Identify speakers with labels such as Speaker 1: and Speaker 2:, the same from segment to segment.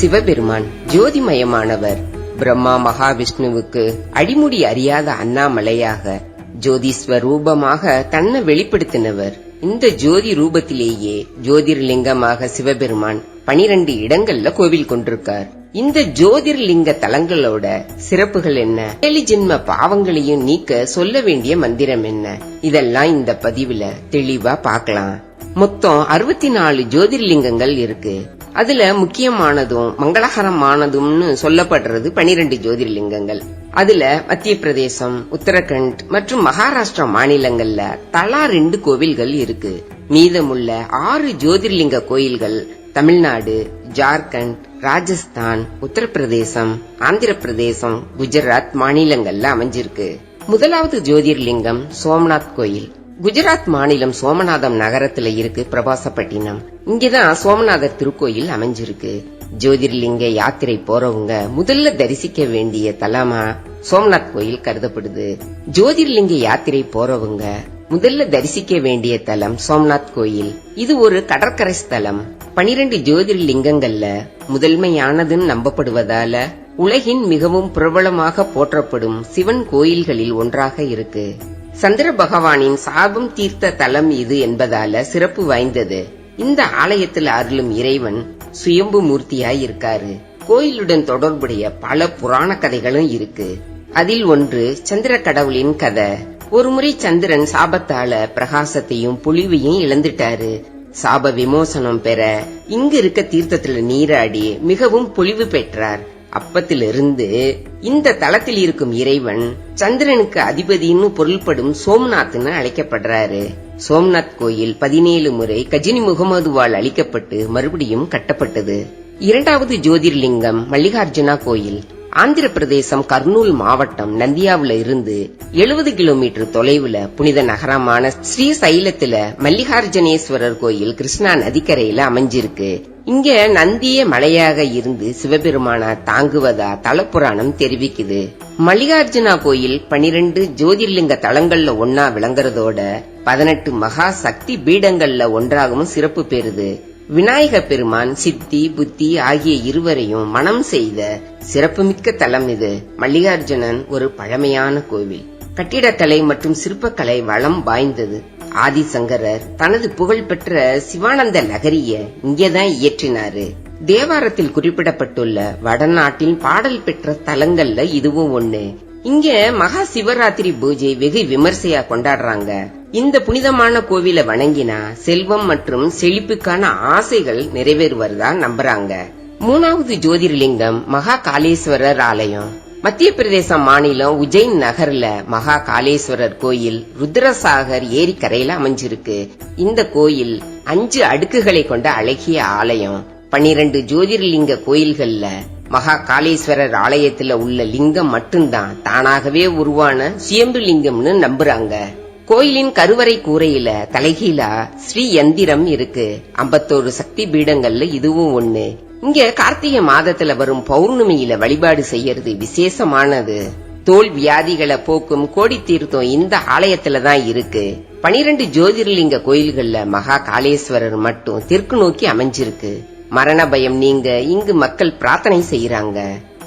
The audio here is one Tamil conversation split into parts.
Speaker 1: சிவபெருமான் ஜோதிமயமானவர். பிரம்மா மகாவிஷ்ணுவுக்கு அடிமுடி அறியாத அண்ணாமலையாக ஜோதிஸ்வரூபமாக தன்னை வெளிப்படுத்தினவர். இந்த ஜோதி ரூபத்திலேயே ஜோதிர்லிங்கமாக சிவபெருமான் பனிரெண்டு இடங்கள்ல கோவில் கொண்டிருக்கார். இந்த ஜோதிர்லிங்க தலங்களோட சிறப்புகள் என்ன? ஏழு ஜென்ம பாவங்களையும் நீக்க சொல்ல வேண்டிய மந்திரம் என்ன? இதெல்லாம் இந்த பதிவுல தெளிவா பார்க்கலாம். மொத்தம் அறுபத்தி நாலு ஜோதிர்லிங்கங்கள் இருக்கு. அதுல முக்கியமானதும் மங்களகரமானதும்னு சொல்லப்படுறது பனிரெண்டு ஜோதிர்லிங்கங்கள். அதுல மத்திய பிரதேசம் உத்தரகண்ட் மற்றும் மகாராஷ்டிரா மாநிலங்கள்ல தலா ரெண்டு கோவில்கள் இருக்கு. மீதமுள்ள ஆறு ஜோதிர்லிங்க கோயில்கள் தமிழ்நாடு ஜார்க்கண்ட் ராஜஸ்தான் உத்தரப்பிரதேசம் ஆந்திர பிரதேசம் குஜராத் மாநிலங்கள்ல அமைஞ்சிருக்கு. முதலாவது ஜோதிர்லிங்கம் சோம்நாத் கோயில். குஜராத் மாநிலம் சோமநாதம் நகரத்துல இருக்கு பிரபாசப்பட்டினம். இங்கதான் சோமநாதர் திருக்கோயில் அமைஞ்சிருக்கு. ஜோதிர்லிங்க யாத்திரை போறவங்க முதல்ல தரிசிக்க வேண்டிய தலமா சோம்நாத் கோயில் கருதப்படுது. ஜோதிர்லிங்க யாத்திரை போறவங்க முதல்ல தரிசிக்க வேண்டிய தலம் சோம்நாத் கோயில். இது ஒரு கடற்கரை ஸ்தலம். பனிரெண்டு ஜோதிர்லிங்கங்கள்ல முதன்மையானதுன்னு நம்பப்படுவதால உலகின் மிகவும் பிரபலமாக போற்றப்படும் சிவன் கோயில்களில் ஒன்றாக இருக்கு. சந்திர பகவானின் சாபம் தீர்த்த தலம் இது என்பதால சிறப்பு வாய்ந்தது. இந்த ஆலயத்தில் அருளும் இறைவன் சுயம்பு மூர்த்தியாய் இருக்காரு கோயிலுடன் தொடர்புடைய பல புராண கதைகளும் இருக்கு. அதில் ஒன்று சந்திர கடவுளின் கதை. ஒருமுறை சந்திரன் சாபத்தால பிரகாசத்தையும் பொலிவையும் இழந்துட்டாரு. சாப விமோசனம் பெற இங்கு இருக்க தீர்த்தத்துல நீராடி மிகவும் பொலிவு பெற்றார். அப்பத்திலிருந்து இந்த தளத்தில் இருக்கும் இறைவன் சந்திரனுக்கு அதிபதினு பொருள்படும் சோம்நாத்னு அழைக்கப்படுறாரு. சோம்நாத் கோயில் பதினேழு முறை கஜினி முகமதுவால் அளிக்கப்பட்டு மறுபடியும் கட்டப்பட்டது. இரண்டாவது ஜோதிர்லிங்கம் மல்லிகார்ஜுனா கோயில். ஆந்திர பிரதேசம் கர்னூல் மாவட்டம் நந்தியாவுல இருந்து எழுபது கிலோமீட்டர் தொலைவுல புனித நகரமான ஸ்ரீசைலத்துல மல்லிகார்ஜுனேஸ்வரர் கோயில் கிருஷ்ணா நதிக்கரையில அமைஞ்சிருக்கு. இங்க நந்திய மலையாக இருந்து சிவபெருமான தாங்குவதா தலப்புராணம் தெரிவிக்குது. மல்லிகார்ஜுனா கோயில் பனிரெண்டு ஜோதிர்லிங்க தலங்கள்ல ஒன்னா விளங்குறதோட பதினெட்டு மகா சக்தி பீடங்கள்ல ஒன்றாகவும் சிறப்பு பெறுது. விநாயக பெருமான் சித்தி புத்தி ஆகிய இருவரையும் மனம் செய்த சிறப்புமிக்க தலம் இது. மல்லிகார்ஜுனன் ஒரு பழமையான கோவில். கட்டிடக்கலை மற்றும் சிற்பக்கலை வளம் வாய்ந்தது. ஆதிசங்கரர் தனது புகழ்பெற்ற சிவானந்த நகரிய இங்கேதான் இயற்றினாரு. தேவாரத்தில் குறிப்பிடப்பட்டுள்ள வடநாட்டின் பாடல் பெற்ற தலங்கள்ல இதுவும் ஒண்ணு. இங்க மகா சிவராத்திரி பூஜை வெகு விமர்சையா கொண்டாடுறாங்க. இந்த புனிதமான கோவில வணங்கினா செல்வம் மற்றும் செழிப்புக்கான ஆசைகள் நிறைவேறுவதா நம்புறாங்க. மூணாவது ஜோதிர்லிங்கம் மகா காளேஸ்வரர் ஆலயம். மத்திய பிரதேச மாநிலம் உஜ்ஜைன் நகர்ல மகா காளேஸ்வரர் கோயில் ருத்ரசாகர் ஏரிக்கரையில அமைஞ்சிருக்கு. இந்த கோயில் அஞ்சு அடுக்குகளை கொண்ட அழகிய ஆலயம். பன்னிரண்டு ஜோதிர்லிங்க கோயில்கள்ல மகா காளேஸ்வரர் ஆலயத்துல உள்ள லிங்கம் மட்டும்தான் தானாகவே உருவான சுயம்பு லிங்கம்னு நம்புறாங்க. கோயிலின் கருவறை கூரையில தலைகீழா ஸ்ரீ யந்திரம் இருக்கு. ஐம்பத்தோரு சக்தி பீடங்கள்ல இதுவும் ஒண்ணு. இங்க கார்த்திகை மாதத்துல வரும் பௌர்ணமியில வழிபாடு செய்யறது விசேஷமானது. தோல் வியாதிகளை போக்கும் கோடி தீர்த்தம் இந்த ஆலயத்துல தான் இருக்கு. பனிரெண்டு ஜோதிர்லிங்க கோயில்கள்ல மகா காளேஸ்வரர் மட்டும் தெற்கு நோக்கி அமைஞ்சிருக்கு. மரண பயம் நீங்க இங்கு மக்கள் பிரார்த்தனை செய்யறாங்க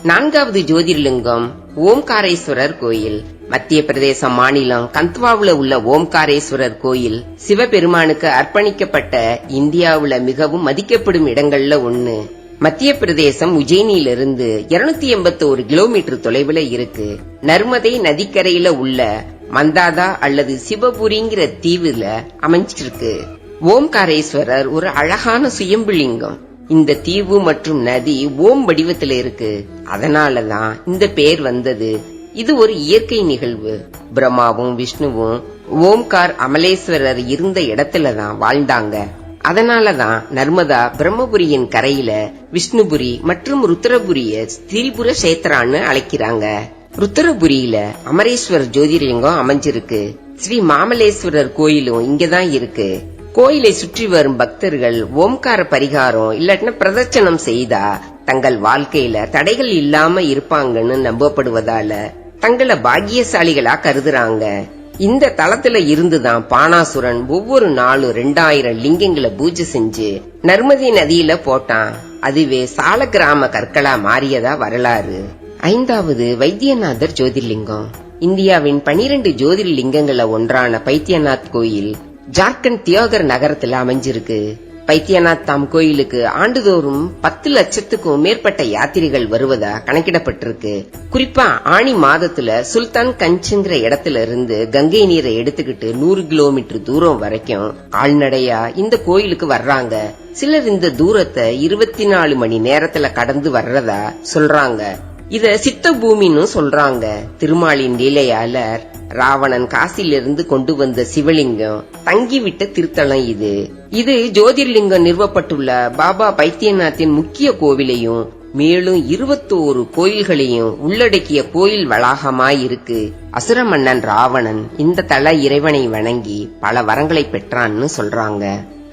Speaker 1: நான்காவது ஜோதிர்லிங்கம் ஓம்காரேஸ்வரர் கோயில். மத்திய பிரதேச மாநிலம் கந்த்வாவுல உள்ள ஓம்காரேஸ்வரர் கோயில் சிவபெருமானுக்கு அர்ப்பணிக்கப்பட்ட இந்தியாவுல மிகவும் மதிக்கப்படும் இடங்கள்ல ஒண்ணு. மத்திய பிரதேசம் உஜ்ஜயினியிலிருந்து இருநூத்தி எண்பத்தி ஒரு கிலோமீட்டர் தொலைவில் இருக்கு. நர்மதை நதிக்கரையில உள்ள மந்தாதா அல்லது சிவபுரிங்கிற தீவுல அமைஞ்சிருக்கு. ஓம்காரேஸ்வரர் ஒரு அழகான சுயம்புலிங்கம். இந்த தீவு மற்றும் நதி ஓம் வடிவத்துல இருக்கு. அதனாலதான் இந்த பெயர் வந்தது. இது ஒரு இயற்கை நிகழ்வு. பிரம்மாவும் விஷ்ணுவும் ஓம்கார் அமலேஸ்வரர் இருந்த இடத்துல தான் அதனால அதனாலதான் நர்மதா பிரம்மபுரியின் கரையில விஷ்ணுபுரி மற்றும் ருத்ரபுரிய திரிபுர சேத்திரான்னு அழைக்கிறாங்க. ருத்ரபுரியில அமரேஸ்வர் ஜோதிர்லிங்கம் அமைஞ்சிருக்கு. ஸ்ரீ மாமலேஸ்வரர் கோயிலும் இங்கதான் இருக்கு. கோயிலை சுற்றி வரும் பக்தர்கள் ஓம்கார பரிகாரம் இல்லாட்டினா பிரதட்சணம் செய்தா தங்கள் வாழ்க்கையில தடைகள் இல்லாம இருப்பாங்கன்னு நம்பப்படுவதால தங்களை பாக்கியசாலிகளா கருதுறாங்க. இந்த தளத்துல இருந்துதான் பானாசுரன் ஒவ்வொரு நாளும் ரெண்டாயிரம் லிங்கங்களை பூஜை செஞ்சு நர்மதி நதியில போட்டான். அதுவே சால கிராம கற்களா மாறியதா வரலாறு. ஐந்தாவது வைத்தியநாதர் ஜோதிர்லிங்கம். இந்தியாவின் பனிரெண்டு ஜோதிர்லிங்கங்கள்ல ஒன்றான பைத்தியநாத் கோயில் ஜார்க்கண்ட் தியோகர் நகரத்துல அமைஞ்சிருக்கு. பைத்தியநாத் தாம் கோயிலுக்கு ஆண்டுதோறும் பத்து லட்சத்துக்கும் மேற்பட்ட யாத்திரைகள் வருவதா கணக்கிடப்பட்டிருக்கு. குறிப்பா ஆணி மாதத்துல சுல்தான் கஞ்சுங்கிற இடத்துல இருந்து கங்கை நீரை எடுத்துக்கிட்டு நூறு கிலோமீட்டர் தூரம் வரைக்கும் கால்நடையா இந்த கோயிலுக்கு வர்றாங்க. சிலர் இந்த தூரத்தை இருபத்தி நாலு மணி நேரத்துல கடந்து வர்றதா சொல்றாங்க. இத சித்த பூமின்னு சொல்றாங்க. திருமாலின் லீலையாளர் ராவணன் காசிலிருந்து கொண்டு வந்த சிவலிங்கம் தங்கிவிட்ட திருத்தலம் இது. இது ஜோதிர்லிங்கம் நிறுவப்பட்டுள்ள பாபா பைத்தியநாத்தின் முக்கிய கோவிலையும் மேலும் இருபத்தோரு கோயில்களையும் உள்ளடக்கிய கோயில் வளாகமாய் இருக்கு அசுர மன்னன் ராவணன் இந்த தல இறைவனை வணங்கி பல வரங்களை பெற்றான்னு சொல்றாங்க.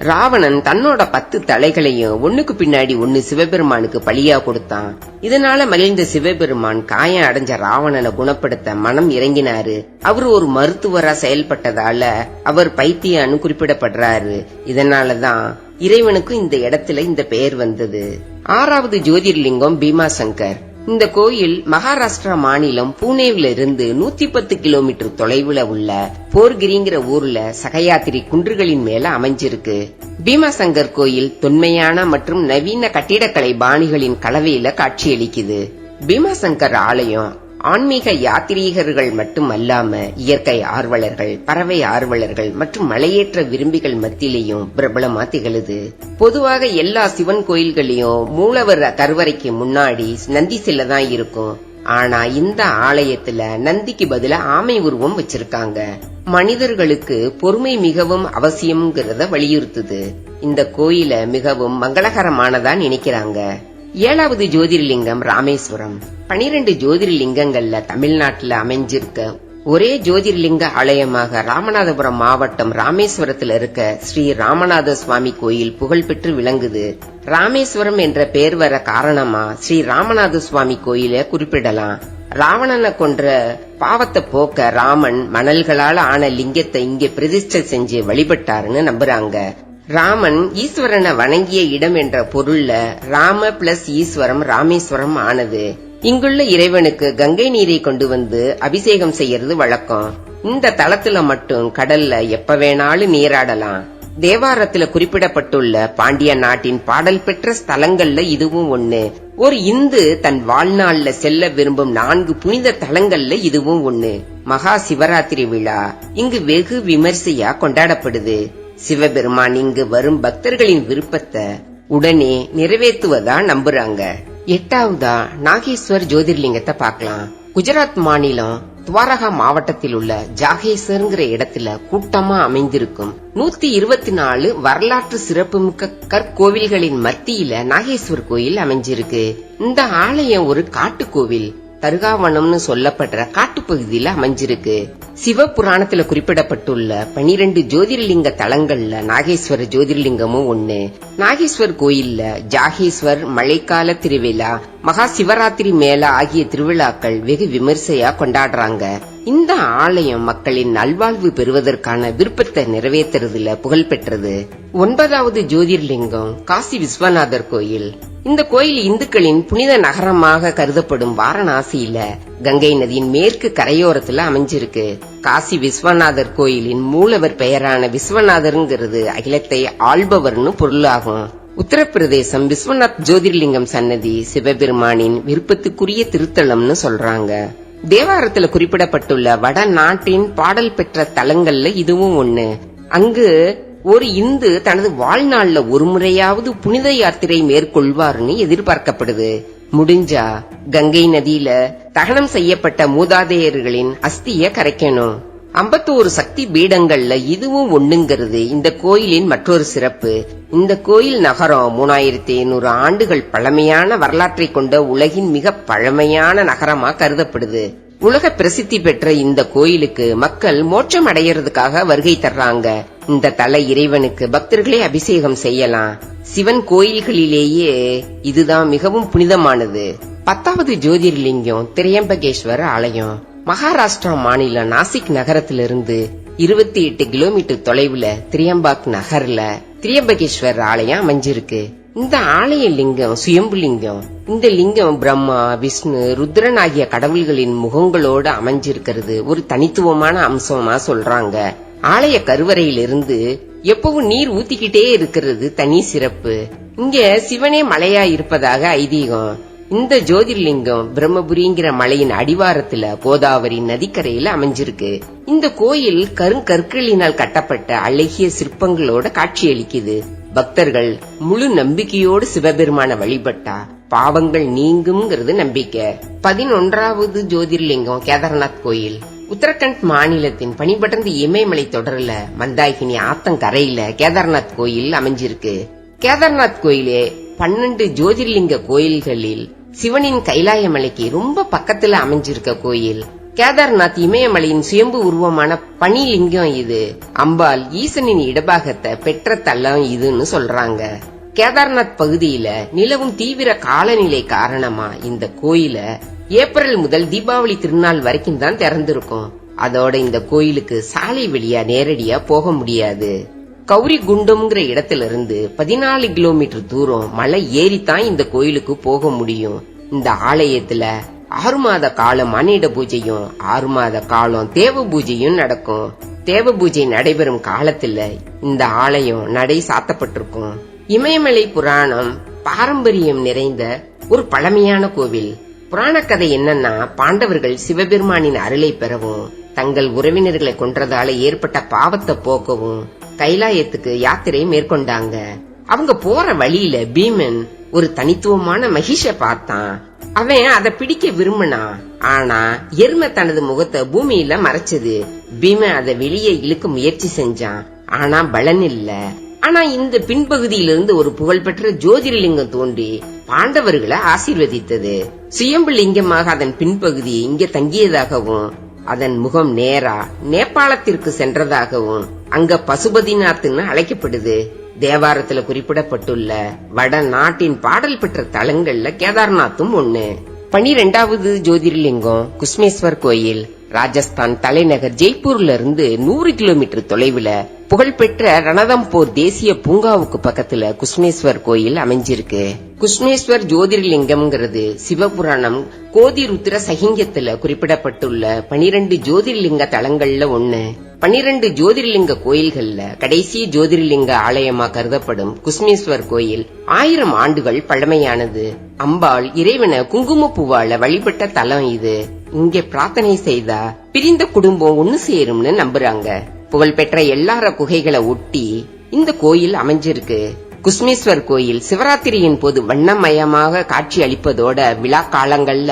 Speaker 1: ராவணன் தன்னோட பத்து தலைகளையும் ஒண்ணுக்கு பின்னாடி ஒன்னு சிவபெருமானுக்கு பலியா கொடுத்தான். இதனால மகிழ்ந்த சிவபெருமான் காயம் அடைஞ்ச ராவணனை குணப்படுத்த மனம் இறங்கினாரு. அவர் ஒரு மருத்துவரா செயல்பட்டதால அவர் பைத்தியான்னு குறிப்பிடப்படுறாரு. இதனாலதான் இறைவனுக்கும் இந்த இடத்துல இந்த பெயர் வந்தது. ஆறாவது ஜோதிர்லிங்கம் பீமா சங்கர் இந்த கோயில் மகாராஷ்டிரா மாநிலம் பூனேவில இருந்து நூத்தி பத்து கிலோமீட்டர் தொலைவுல உள்ள போர்கிரிங்கிற ஊர்ல சகயாத்திரி குன்றுகளின் மேல அமைஞ்சிருக்கு. பீமாசங்கர் கோயில் தொன்மையான மற்றும் நவீன கட்டிடக்கலை பாணிகளின் கலவையில காட்சியளிக்குது. பீமாசங்கர் ஆலயம் ஆன்மீக யாத்ரீகர்கள் மட்டுமல்லாம இயற்கை ஆர்வலர்கள் பறவை ஆர்வலர்கள் மற்றும் மலையேற்ற விரும்பிகள் மத்தியிலையும் பிரபலமா திகழுது. பொதுவாக எல்லா சிவன் கோயில்களையும் மூலவர் கருவறைக்கு முன்னாடி நந்தி சிலை தான் இருக்கும். ஆனா இந்த ஆலயத்துல நந்திக்கு பதிலா ஆமை உருவம் வச்சிருக்காங்க. மனிதர்களுக்கு பொறுமை மிகவும் அவசியம்ங்கிறத வலியுறுத்துது. இந்த கோயில மிகவும் மங்களகரமானதா நினைக்கிறாங்க. ஏழாவது ஜோதிர்லிங்கம் ராமேஸ்வரம். பனிரெண்டு ஜோதிர்லிங்கங்கள்ல தமிழ்நாட்டுல அமைஞ்சிருக்க ஒரே ஜோதிர்லிங்க ஆலயமாக ராமநாதபுரம் மாவட்டம் ராமேஸ்வரத்துல இருக்க ஸ்ரீ ராமநாத சுவாமி கோயில் புகழ்பெற்று விளங்குது. ராமேஸ்வரம் என்ற பெயர் வர காரணமா ஸ்ரீ ராமநாத சுவாமி கோயில குறிப்பிடலாம். ராவணனை கொன்ற பாவத்தை போக்க ராமன் மணல்களால் ஆன லிங்கத்தை இங்கே பிரதிஷ்டை செஞ்சு வழிபட்டாருன்னு நம்புறாங்க. ராமன் ஈஸ்வரனை வணங்கிய இடம் என்ற பொருள்ல ராம பிளஸ் ஈஸ்வரம் ராமேஸ்வரம் ஆனது. இங்குள்ள இறைவனுக்கு கங்கை நீரை கொண்டு வந்து அபிஷேகம் செய்யறது வழக்கம். இந்த தளத்துல மட்டும் கடல்ல எப்ப வேணாலும் நீராடலாம். தேவாரத்துல குறிப்பிடப்பட்டுள்ள பாண்டிய நாட்டின் பாடல் பெற்ற ஸ்தலங்கள்ல இதுவும் ஒண்ணு. ஒரு இந்து தன் வாழ்நாள்ல செல்ல விரும்பும் நான்கு புனித தலங்கள்ல இதுவும் ஒண்ணு. மகா சிவராத்திரி விழா இங்கு வெகு விமர்சையா கொண்டாடப்படுது. சிவபெருமான் இங்கு வரும் பக்தர்களின் விருப்பத்தை உடனே நிறைவேற்றுவதா நம்புறாங்க. எட்டாவதா நாகேஸ்வர் ஜோதிர்லிங்கத்தை பார்க்கலாம். குஜராத் மாநிலம் துவாரகா மாவட்டத்தில் உள்ள ஜாகேசர்ங்கிற இடத்துல கூட்டமா அமைந்திருக்கும். நூத்தி இருபத்தி நாலு வரலாற்று சிறப்புமிக்க கற்கோவில்களின் மத்தியில நாகேஸ்வர் கோயில் அமைஞ்சிருக்கு. இந்த ஆலயம் ஒரு காட்டு கோவில் தருகாவனம்னு சொல்லப்படுற காட்டுப்பகுதியில அமைஞ்சிருக்கு. சிவபுராணத்துல குறிப்பிடப்பட்டுள்ள பனிரெண்டு ஜோதிர்லிங்க தலங்கள்ல நாகேஸ்வர ஜோதிர்லிங்கமும் ஒண்ணு. நாகேஸ்வர் கோயில்ல ஜாகேஸ்வர் மழைக்கால திருவிழா மகா சிவராத்திரி மேளா ஆகிய திருவிழாக்கள் வெகு விமர்சையா கொண்டாடுறாங்க. இந்த ஆலயம் மக்களின் நல்வாழ்வு பெறுவதற்கான விருப்பத்தை நிறைவேற்றுறதுல புகழ் பெற்றது. ஒன்பதாவது ஜோதிர்லிங்கம் காசி விஸ்வநாதர் கோயில். இந்த கோயில் இந்துக்களின் புனித நகரமாக கருதப்படும் வாரணாசியில கங்கை நதியின் மேற்கு கரையோரத்துல அமைஞ்சிருக்கு. காசி விஸ்வநாதர் கோயிலின் மூலவர் பெயரான விஸ்வநாதர்ங்கிறது அகிலத்தை ஆள்பவர்னு பொருளாகும். உத்தரப்பிரதேசம் விஸ்வநாத் ஜோதிர்லிங்கம் சன்னதி சிவபெருமானின் விருப்பத்துக்குரிய திருத்தலம்னு சொல்றாங்க. தேவாரத்துல குறிப்பிடப்பட்டுள்ள வடநாட்டின் பாடல் பெற்ற தலங்கள்ல இதுவும் ஒண்ணு. அங்கு ஒரு இந்து தனது வாழ்நாள்ல ஒரு முறையாவது புனித யாத்திரை மேற்கொள்வார்னு எதிர்பார்க்கப்படுது. முடிஞ்சா கங்கை நதியில தகனம் செய்யப்பட்ட மூதாதையர்களின் அஸ்திய கரைக்கணும். ஐம்பத்தோரு சக்தி பீடங்கள்ல இதுவும் ஒண்ணுங்கிறது இந்த கோயிலின் மற்றொரு சிறப்பு. இந்த கோயில் நகரம் மூணாயிரத்தி ஐநூறு ஆண்டுகள் பழமையான வரலாற்றை கொண்ட உலகின் மிக பழமையான நகரமா கருதப்படுது. உலக பிரசித்தி பெற்ற இந்த கோயிலுக்கு மக்கள் மோட்சம் அடையறதுக்காக வருகை தர்றாங்க. இந்த தல இறைவனுக்கு பக்தர்களே அபிஷேகம் செய்யலாம். சிவன் கோயில்களிலேயே இதுதான் மிகவும் புனிதமானது. பத்தாவது ஜோதிர்லிங்கம் திரையம்பகேஸ்வர ஆலயம். மகாராஷ்டிரா மாநிலம் நாசிக் நகரத்திலிருந்து இருபத்தி எட்டு கிலோமீட்டர் தொலைவுல திரியம்பாக் நகர்ல திரியம்பகேஸ்வர் ஆலயம் அமைஞ்சிருக்கு. இந்த ஆலய லிங்கம் சுயம்பு லிங்கம் இந்த லிங்கம் பிரம்மா விஷ்ணு ருத்ரன் ஆகிய கடவுள்களின் முகங்களோடு அமைஞ்சிருக்கிறது. ஒரு தனித்துவமான அம்சமா சொல்றாங்க. ஆலய கருவறையிலிருந்து எப்பவும் நீர் ஊத்திக்கிட்டே இருக்கிறது தனி சிறப்பு. இங்க சிவனே மலையா இருப்பதாக ஐதீகம். இந்த ஜோதிர்லிங்கம் பிரம்மபுரிங்கிற மலையின் அடிவாரத்துல கோதாவரி நதிக்கரையில அமைஞ்சிருக்கு. இந்த கோயில் கருங்கற்களினால் கட்டப்பட்ட அழகிய சிற்பங்களோட காட்சியளிக்குது. பக்தர்கள் முழு நம்பிக்கையோடு சிவபெருமான வழிபட்டா பாவங்கள் நீங்கும்ங்கிறது நம்பிக்கை. பதினொன்றாவது ஜோதிர்லிங்கம் கேதார்நாத் கோயில். உத்தரகண்ட் மாநிலத்தின் பனிபடர்ந்த இமயமலை தொடர்ல மந்தாகினி ஆத்தங்கரையில கேதார்நாத் கோயில் அமைஞ்சிருக்கு. கேதார்நாத் கோயிலே பன்னெண்டு ஜோதிர்லிங்க கோயில்களில் சிவனின் கைலாய மலைக்கு ரொம்ப பக்கத்துல அமைஞ்சிருக்க கோயில். கேதார்நாத் இமயமலையின் சுயம்பு உருவமான பனிலிங்கம் இது. அம்பாள் ஈசனின் இடபாகத்தை பெற்ற தள்ளம் இதுன்னு சொல்றாங்க. கேதார்நாத் பகுதியில நிலவும் தீவிர காலநிலை காரணமா இந்த கோயில ஏப்ரல் முதல் தீபாவளி திருநாள் வரைக்கும் தான் திறந்திருக்கும். அதோட இந்த கோயிலுக்கு சாலை வழியா நேரடியா போக முடியாது. கௌரி குண்டம்ங்கிற இடத்துல இருந்து பதினாலு கிலோமீட்டர் தூரம் மலை ஏறித்தான் இந்த கோயிலுக்கு போக முடியும். இந்த ஆலயத்துல ஆறு மாத காலம் மானிட பூஜையும் ஆறு மாத காலம் தேவ பூஜையும் நடக்கும். தேவ பூஜை நடைபெறும் காலத்துல இந்த ஆலயம் நடை சாத்தப்பட்டிருக்கும். இமயமலை புராணம் பாரம்பரியம் நிறைந்த ஒரு பழமையான கோவில். புராண கதை என்னன்னா பாண்டவர்கள் சிவபெருமானின் அருளை பெறவும் தங்கள் உறவினர்களை கொன்றதால ஏற்பட்ட பாவத்தை போக்கவும் கைலாயத்துக்கு யாத்திரை மேற்கொண்டாங்க. அவங்க போற வழியில பீமன் ஒரு தனித்துவமான மகிஷ பார்த்தான். அவன் அதை பிடிக்க விரும்பினான் ஆனா எருமை தனது முகத்தை பூமியில மறைச்சது. பீமன் அதை வெளியே இழுக்க முயற்சி செஞ்சான். ஆனா பலன் இல்ல. ஆனா இந்த பின்பகுதியிலிருந்து ஒரு புகழ்பெற்ற ஜோதிர்லிங்கம் தோன்றி பாண்டவர்களை ஆசீர்வதித்தது. சுயம்பு லிங்கமாக அதன் பின்பகுதி இங்க தங்கியதாகவும் அதன் முகம் நேரா நேபாளத்திற்கு சென்றதாகவும் அங்க பசுபதிநாத்னு அழைக்கப்படுது. தேவாரத்துல குறிப்பிடப்பட்டுள்ள வட நாட்டின் பாடல் பெற்ற தலங்கள்ல கேதார்நாத்தும் ஒண்ணு. பனிரெண்டாவது ஜோதிர்லிங்கம் குஸ்மேஸ்வர் கோயில். ராஜஸ்தான் தலைநகர் ஜெய்ப்பூர்ல இருந்து நூறு கிலோமீட்டர் தொலைவுல புகழ்பெற்ற ரணதம்போர் தேசிய பூங்காவுக்கு பக்கத்துல குஷ்மேஸ்வர் கோயில் அமைஞ்சிருக்கு. குஷ்மேஸ்வர் ஜோதிர்லிங்கம்ங்கிறது சிவபுராணம் கோதி ருத்ர சகிங்கத்துல குறிப்பிடப்பட்டுள்ள பனிரெண்டு ஜோதிர்லிங்க தலங்கள்ல ஒண்ணு. பனிரெண்டு ஜோதிர்லிங்க கோயில்கள்ல கடைசி ஜோதிர்லிங்க ஆலயமா கருதப்படும் குஸ்மேஸ்வர் கோயில் ஆயிரம் ஆண்டுகள் பழமையானது. அம்பாள் இறைவனை குங்குமப்பூவால வழிபட்ட தலம் இது. இங்க பிரார்த்தனை செய்தா பிரிந்த குடும்பம் ஒண்ணு சேரும்னு நம்புறாங்க. புகழ்பெற்ற எல்லார குகைகளை ஒட்டி இந்த கோயில் அமைஞ்சிருக்கு. குஸ்மேஸ்வர் கோயில் சிவராத்திரியின் போது வண்ணமயமாக காட்சி அளிப்பதோட விழா காலங்கள்ல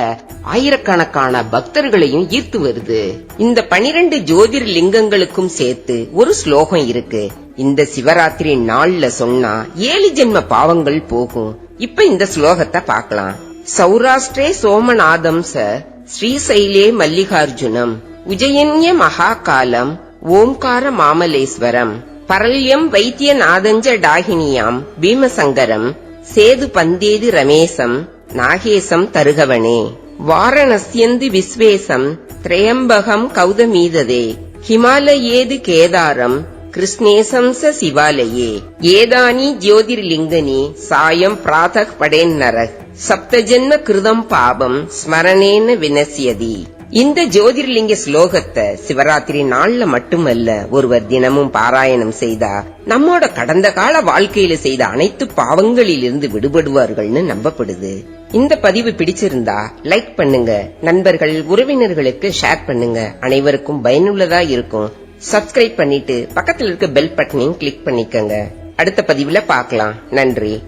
Speaker 1: ஆயிரக்கணக்கான பக்தர்களையும் ஈர்த்து வருது. இந்த பனிரெண்டு ஜோதிர் லிங்கங்களுக்கும் சேர்த்து ஒரு ஸ்லோகம் இருக்கு. இந்த சிவராத்திரி நாள்ல சொன்னா ஏழு ஜென்ம பாவங்கள் போகும். இப்ப இந்த ஸ்லோகத்தை பார்க்கலாம். சௌராஷ்டிரே சோமநாதம் ச ஸ்ரீசைலே மல்லிகார்ஜுனம் உஜயன்ய மகாகாலம் ஓம்கார மாமலேஸ்வரம் பரல்யம் வைத்தியநாதஞ்ச டாகினியாம் பீமசங்கரம் சேது பந்தேது ரமேசம் நாகேசம் தருகவனே. வாரணஸ்யந்து விஸ்வேசம் திரையம்பகம் கௌதமீததே. ஹிமாலயேது கேதாரம் கிருஷ்ணேசம் ச சிவாலயே. ஏதானி ஜோதிர்லிங்கனி சாயம் பிராத படேன் நரக். சப்தஜன்ம கிருதம் பாபம் ஸ்மரணேன வினசியதி. இந்த ஜோதிர்லிங்க ஸ்லோகத்தை சிவராத்திரி நாள்ல மட்டுமல்ல ஒருவர் தினமும் பாராயணம் செய்தா நம்மோட கடந்த கால வாழ்க்கையில செய்த அனைத்து பாவங்களில் இருந்து விடுபடுவார்கள்னு நம்பப்படுது. இந்த பதிவு பிடிச்சிருந்தா லைக் பண்ணுங்க. நண்பர்கள் உறவினர்களுக்கு ஷேர் பண்ணுங்க. அனைவருக்கும் பயனுள்ளதா இருக்கும். சப்ஸ்கிரைப் பண்ணிட்டு பக்கத்துல இருக்க பெல் பட்டனையும் கிளிக் பண்ணிக்கங்க. அடுத்த பதிவுல பார்க்கலாம். நன்றி.